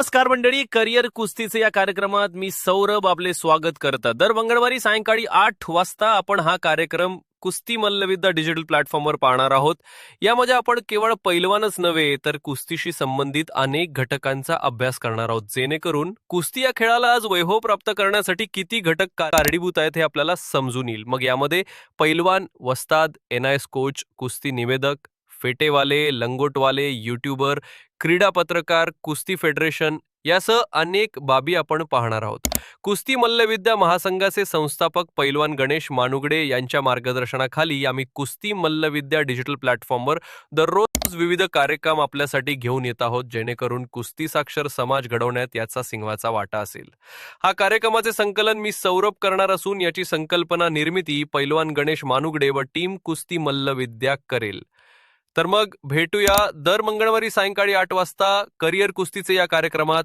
नमस्कार मंडळी करिअर कुस्तीचे या कार्यक्रमात मी सौरभ आपले स्वागत करतात. दर मंगळवारी सायंकाळी आठ वाजता आपण हा कार्यक्रम कुस्ती मल्लविद्या डिजिटल प्लॅटफॉर्मवर पाहणार आहोत. यामध्ये आपण केवळ पैलवानच नव्हे तर कुस्तीशी संबंधित अनेक घटकांचा अभ्यास करणार आहोत. जेणेकरून कुस्ती या खेळाला आज वैभव प्राप्त करण्यासाठी किती घटक कारणीभूत आहेत हे आपल्याला समजून येईल. मग यामध्ये पैलवान वस्ताद एनआयएस कोच कुस्ती निवेदक फेटेवाले लंगोटवाले युट्यूबर क्रीडा पत्रकार कुस्ती फेडरेशन यासह अनेक बाबी आपण पाहणार आहोत. कुस्ती मल्लविद्या महासंघाचे संस्थापक पैलवान गणेश मानुगडे यांच्या मार्गदर्शनाखाली आम्ही कुस्ती मल्लविद्या डिजिटल प्लॅटफॉर्मवर दररोज विविध कार्यक्रम आपल्यासाठी घेऊन येत आहोत जेणेकरून कुस्ती साक्षर समाज घडवण्यात याचा सिंहाचा वाटा असेल. हा कार्यक्रमाचे संकलन मी सौरभ करणार असून याची संकल्पना निर्मिती पैलवान गणेश मानुगडे व टीम कुस्ती मल्लविद्या करेल. तर मग भेटूया दर मंगळवारी सायंकाळी आठ वाजता करिअर कुस्तीचे या कार्यक्रमात.